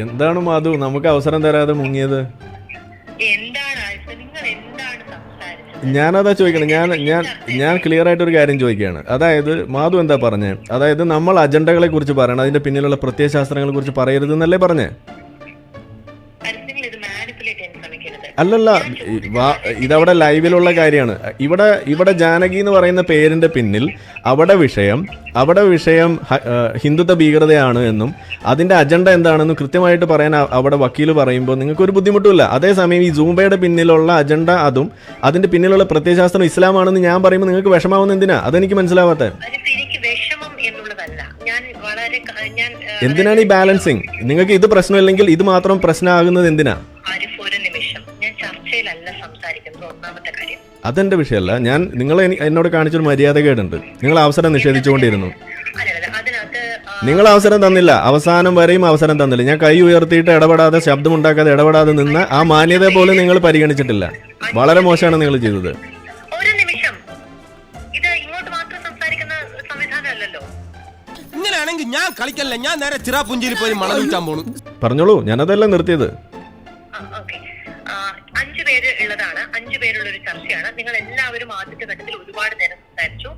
എന്താണ് മാധു? നമുക്ക് അവസരം തരാതെ മുങ്ങിയത്. ഞാനതാ ചോദിക്കണം. ഞാൻ ഞാൻ ഞാൻ ക്ലിയർ ആയിട്ട് ഒരു കാര്യം ചോദിക്കുകയാണ്. അതായത് മാധു എന്താ പറഞ്ഞേ? അതായത് നമ്മൾ അജണ്ടകളെ കുറിച്ച് പറയണം. അതിന്റെ പിന്നിലുള്ള പ്രത്യയശാസ്ത്രങ്ങളെ കുറിച്ച് പറയരുത് എന്നല്ലേ പറഞ്ഞേ? അല്ലല്ല ഇതവിടെ ലൈവിലുള്ള കാര്യമാണ്. ഇവിടെ ഇവിടെ ജാനകി എന്ന് പറയുന്ന പേരിന്റെ പിന്നിൽ അവിടെ വിഷയം അവിടെ വിഷയം ഹിന്ദുത്വ ഭീകരതയാണ് എന്നും അതിന്റെ അജണ്ട എന്താണെന്നും കൃത്യമായിട്ട് പറയാൻ അവിടെ വക്കീൽ പറയുമ്പോൾ നിങ്ങൾക്ക് ഒരു ബുദ്ധിമുട്ടുമില്ല. അതേസമയം ഈ ജൂംബയുടെ പിന്നിലുള്ള അജണ്ട അതും അതിന്റെ പിന്നിലുള്ള പ്രത്യയശാസ്ത്രം ഇസ്ലാമാണെന്ന് ഞാൻ പറയുമ്പോൾ നിങ്ങൾക്ക് വിഷമാവുന്ന എന്തിനാ? അതെനിക്ക് മനസ്സിലാവാത്ത. എന്തിനാണ് ഈ ബാലൻസിങ്? നിങ്ങൾക്ക് ഇത് പ്രശ്നമില്ലെങ്കിൽ ഇത് മാത്രം പ്രശ്നമാകുന്നത് എന്തിനാ? അതെന്റെ വിഷയമല്ല. ഞാൻ നിങ്ങൾ എന്നോട് കാണിച്ചൊരു മര്യാദകേടുണ്ട് നിങ്ങൾ അവസരം നിഷേധിച്ചുകൊണ്ടിരുന്നു. നിങ്ങൾ അവസരം തന്നില്ല. അവസാനം വരെയും അവസരം തന്നില്ല. ഞാൻ കൈ ഉയർത്തിയിട്ട് ഇടപെടാതെ ശബ്ദമുണ്ടാക്കാതെ ഇടപെടാതെ നിന്ന് ആ മാന്യത പോലും നിങ്ങൾ പരിഗണിച്ചിട്ടില്ല. വളരെ മോശമാണ് നിങ്ങൾ ചെയ്തത്. ഒരു നിമിഷം. ഇത് ഇങ്ങോട്ട് മാത്രം സംസാരിക്കുന്ന സംവിധാനമല്ലല്ലോ. ഇങ്ങനെയാണെങ്കിൽ ഞാൻ കളിക്കല്ല? ഞാൻ നേരെ ചിറാപുഞ്ചിയിൽ പോയി മണം വിൽക്കാൻ പോണു. പറഞ്ഞോളൂ. ഞാനതല്ല നിർത്തിയത്. ഉള്ളതാണ് അഞ്ചു പേരുള്ള ഒരു ചർച്ചയാണ്. നിങ്ങൾ എല്ലാവരും ആദ്യത്തെ ഘട്ടത്തിൽ ഒരുപാട് നേരം സംസാരിച്ചു.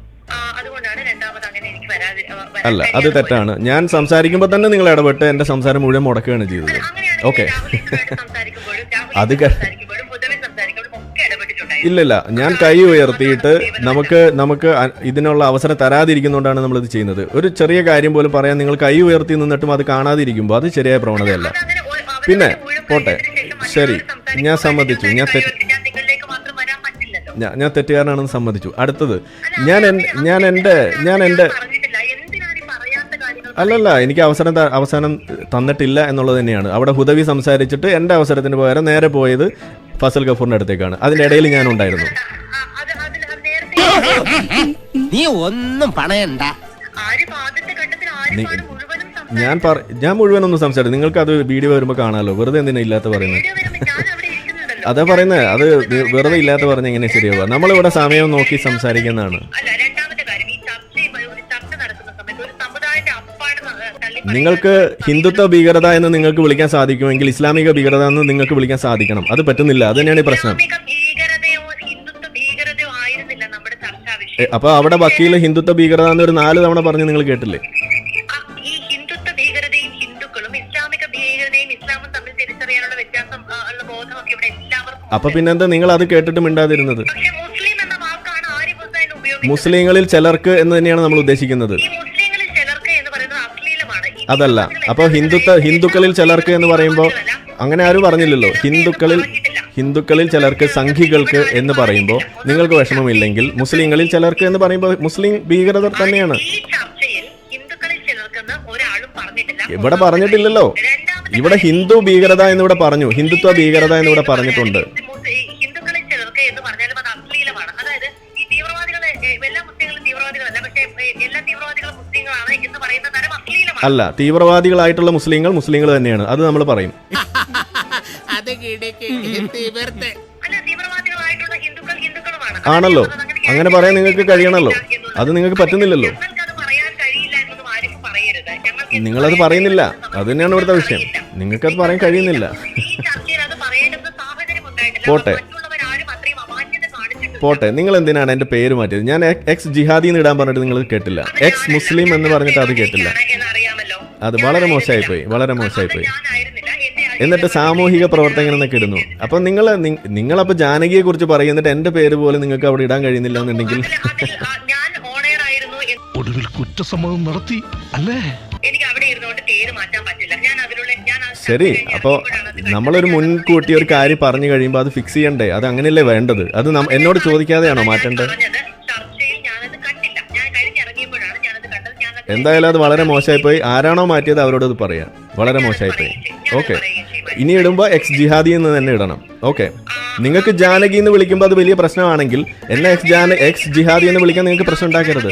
അല്ല അത് തെറ്റാണ്. ഞാൻ സംസാരിക്കുമ്പോൾ തന്നെ നിങ്ങൾ ഇടപെട്ട് എന്റെ സംസാരം മുഴുവൻ മുടക്കുകയാണ് ചെയ്തത്. ഓക്കെ. അത് ഇല്ലില്ല ഞാൻ കൈ ഉയർത്തിയിട്ട് നമുക്ക് നമുക്ക് ഇതിനുള്ള അവസരം തരാതിരിക്കുന്നതുകൊണ്ടാണ് നമ്മളിത് ചെയ്യുന്നത്. ഒരു ചെറിയ കാര്യം പോലും പറയാൻ നിങ്ങൾ കൈ ഉയർത്തി നിന്നിട്ടും അത് കാണാതിരിക്കുമ്പോൾ അത് ശരിയായ പ്രവണതയല്ല. പിന്നെ, പോട്ടെ. ശരി. ഞാൻ സമ്മതിച്ചു. ഞാൻ ഞാൻ മാത്രം വരാൻ പറ്റില്ലല്ലോ. ഞാൻ തെറ്റുകാരനാണെന്ന് സമ്മതിച്ചു. അടുത്തത് ഞാൻ ഞാൻ എന്റെ ഞാൻ എന്റെ പറഞ്ഞിട്ടില്ല. എന്തിനാണ് ഈ പറയാത്ത കാര്യങ്ങൾ അല്ലല്ല എനിക്ക് അവസരം ത- അവസാനം തന്നിട്ടില്ല എന്നുള്ളത് തന്നെയാണ്. അവിടെ ഹുദവി സംസാരിച്ചിട്ട് എന്റെ അവസരത്തിന് പകരം നേരെ പോയത് ഫസൽ ഗഫൂറിന്റെ അടുത്തേക്കാണ്. അതിന്റെ ഇടയിൽ ഞാൻ ഉണ്ടായിരുന്നു. നീ ഒന്നും പണയണ്ട. ഞാൻ പറ ഞാൻ മുഴുവനൊന്നും സംസാരിച്ചു നിങ്ങൾക്ക് അത് വീഡിയോ വരുമ്പോൾ കാണാമല്ലോ വെറുതെ എന്തിനാ ഇല്ലാത്ത പറയുന്നത് വീഡിയോ വരുമ്പോൾ ഞാൻ അവിടെ ഇരിക്കുന്നുണ്ടല്ലോ അതാ പറയുന്നത് അത് വെറുതെ ഇല്ലാത്ത പറഞ്ഞ എങ്ങനെ ശരിയാവുക? നമ്മളിവിടെ സമയം നോക്കി സംസാരിക്കുന്നതാണ്. നിങ്ങൾക്ക് ഹിന്ദുത്വ ഭീകരത എന്ന് നിങ്ങൾക്ക് വിളിക്കാൻ സാധിക്കുമെങ്കിൽ ഇസ്ലാമിക ഭീകരത എന്ന് നിങ്ങൾക്ക് വിളിക്കാൻ സാധിക്കണം. അത് പറ്റുന്നില്ല. അത് തന്നെയാണ് ഈ പ്രശ്നം. അപ്പൊ അവിടെ വക്കീൽ ഹിന്ദുത്വ ഭീകരത എന്നൊരു നാല് തവണ പറഞ്ഞ് നിങ്ങൾ കേട്ടില്ലേ? അപ്പൊ പിന്നെന്താ നിങ്ങൾ അത് കേട്ടിട്ട് മിണ്ടാതിരുന്നത്? മുസ്ലിങ്ങളിൽ ചിലർക്ക് എന്ന് തന്നെയാണ് നമ്മൾ ഉദ്ദേശിക്കുന്നത്. അതല്ല. അപ്പോൾ അപ്പൊ ഹിന്ദുത്വ ഹിന്ദുക്കളിൽ ചിലർക്ക് എന്ന് പറയുമ്പോൾ അങ്ങനെ ആരും പറഞ്ഞില്ലല്ലോ. ഹിന്ദുക്കളിൽ ഹിന്ദുക്കളിൽ ചിലർക്ക് സംഘികൾക്ക് എന്ന് പറയുമ്പോൾ നിങ്ങൾക്ക് വിഷമമില്ലെങ്കിൽ മുസ്ലിങ്ങളിൽ ചിലർക്ക് എന്ന് പറയുമ്പോൾ മുസ്ലിം ഭീകരത തന്നെയാണ്. ഇവിടെ പറഞ്ഞിട്ടില്ലല്ലോ? ഇവിടെ ഹിന്ദു ഭീകരത എന്നിവിടെ പറഞ്ഞു. ഹിന്ദുത്വ ഭീകരത എന്നിവിടെ പറഞ്ഞിട്ടുണ്ട്. ഹിന്ദുക്കളിൽ ചിലർക്ക് എന്ന് പറഞ്ഞാലും അത് അശ്ലീലമാണ്. അതായത് ഈ തീവ്രവാദികളെ എല്ലാ മുസ്ലിങ്ങളും തീവ്രവാദികളല്ല. പക്ഷേ എല്ലാ തീവ്രവാദികളും മുസ്ലിങ്ങളാണ് എന്ന് പറയുന്ന തരം അശ്ലീലമാണ്. അല്ല തീവ്രവാദികളായിട്ടുള്ള മുസ്ലിങ്ങൾ മുസ്ലിങ്ങൾ തന്നെയാണ്. അത് നമ്മൾ പറയും. അത് അല്ല തീവ്രവാദികളായിട്ടുള്ള ഹിന്ദുക്കൾ ഹിന്ദുക്കളുമാണ്. ആണല്ലോ. അങ്ങനെ പറയാൻ നിങ്ങൾക്ക് കഴിയണല്ലോ. അത് നിങ്ങൾക്ക് പറ്റുന്നില്ലല്ലോ. നിങ്ങളത് പറയുന്നില്ല. അത് തന്നെയാണ് ഇവിടുത്തെ വിഷയം. നിങ്ങൾക്കത് പറയാൻ കഴിയുന്നില്ല. പോട്ടെ. പോട്ടെ. നിങ്ങൾ എന്തിനാണ് എന്റെ പേര് മാറ്റിയത്? ഞാൻ എക്സ് ജിഹാദി എന്ന് ഇടാൻ പറഞ്ഞിട്ട് നിങ്ങൾ കേട്ടില്ല. എക്സ് മുസ്ലിം എന്ന് പറഞ്ഞിട്ട് അത് കേട്ടില്ല. അത് വളരെ മോശമായിപ്പോയി. വളരെ മോശമായിപ്പോയി. എന്നിട്ട് സാമൂഹിക പ്രവർത്തകൻ എന്നൊക്കെ ഇടുന്നു. അപ്പൊ നിങ്ങൾ നിങ്ങളപ്പോ ജാനകിയെ കുറിച്ച് പറയുന്നിട്ട് എന്റെ പേര് പോലും നിങ്ങൾക്ക് അവിടെ ഇടാൻ കഴിയുന്നില്ല എന്നുണ്ടെങ്കിൽ. ഒടുവിൽ കുറ്റസമ്മതം നടത്തി അല്ലേ? ശരി അപ്പോൾ നമ്മളൊരു മുൻകൂട്ടി ഒരു കാര്യം പറഞ്ഞു കഴിയുമ്പോൾ അത് ഫിക്സ് ചെയ്യണ്ടേ? അത് അങ്ങനെയല്ലേ വേണ്ടത്? അത് എന്നോട് ചോദിക്കാതെയാണോ മാറ്റണ്ടേ? മാറ്റേണ്ടത് എന്തായാലും അത് വളരെ മോശമായിപ്പോയി ആരാണോ മാറ്റിയത് അവരോട് പറയാം. വളരെ മോശമായിപ്പോയി ഓക്കെ. ഇനി ഇടുമ്പോൾ എക്സ് ജിഹാദി എന്ന് തന്നെ ഇടണം. ഓക്കെ. നിങ്ങൾക്ക് ജാനകി എന്ന് വിളിക്കുമ്പോൾ അത് വലിയ പ്രശ്നമാണെങ്കിൽ എന്നെ എക്സ് ജാന എക്സ് ജിഹാദി എന്ന് വിളിക്കാൻ നിങ്ങൾക്ക് പ്രശ്നം ഉണ്ടാക്കരുത്.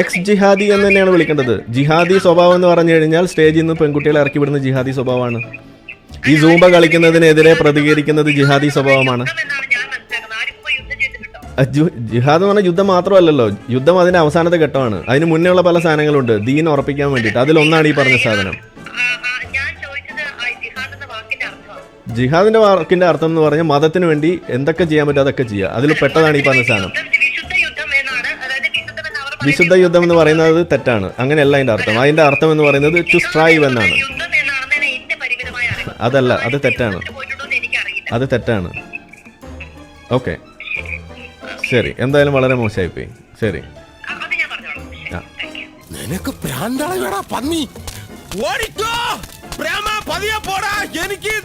എക്സ് ജിഹാദി എന്ന് തന്നെയാണ് വിളിക്കേണ്ടത്. ജിഹാദി സ്വഭാവം എന്ന് പറഞ്ഞു കഴിഞ്ഞാൽ സ്റ്റേജിൽ നിന്ന് പെൺകുട്ടികളെ ഇറക്കി വിടുന്ന ജിഹാദി സ്വഭാവമാണ്. ഈ സൂമ്പ കളിക്കുന്നതിനെതിരെ പ്രതികരിക്കുന്നത് ജിഹാദി സ്വഭാവമാണ്. ജിഹാദ് എന്ന് പറഞ്ഞാൽ യുദ്ധം മാത്രമല്ലല്ലോ. യുദ്ധം അതിന്റെ അവസാനത്തെ ഘട്ടമാണ്. അതിന് മുന്നേ ഉള്ള പല സാധനങ്ങളുണ്ട്. ദീൻ ഉറപ്പിക്കാൻ വേണ്ടിയിട്ട്. അതിലൊന്നാണ് ഈ പറഞ്ഞ സാധനം. ജിഹാദിന്റെ വാക്കിന്റെ അർത്ഥം എന്ന് പറഞ്ഞാൽ മതത്തിന് വേണ്ടി എന്തൊക്കെ ചെയ്യാൻ പറ്റും അതൊക്കെ ചെയ്യുക. അതിൽ പെട്ടതാണ് ഈ പറഞ്ഞ സാധനം. വിശുദ്ധം യുദ്ധം എന്ന് പറയുന്നത് തെറ്റാണ്. അങ്ങനെയല്ല അതിന്റെ അർത്ഥം. അതിന്റെ അർത്ഥം എന്ന് പറയുന്നത് ടു സ്ട്രൈവ് എന്നാണ്. അതല്ല അത് തെറ്റാണ്. അത് തെറ്റാണ്. ഓക്കെ. ശരി എന്തായാലും വളരെ മോശമായിപ്പോയി ശരി. ആ, അത് ഞാൻ പറഞ്ഞോളാം ആ. താങ്ക് യു നിനക്ക് പന്നി. ഓടിക്കോ. പ്രേമ പതിയെ പോടാ. എനിക്ക്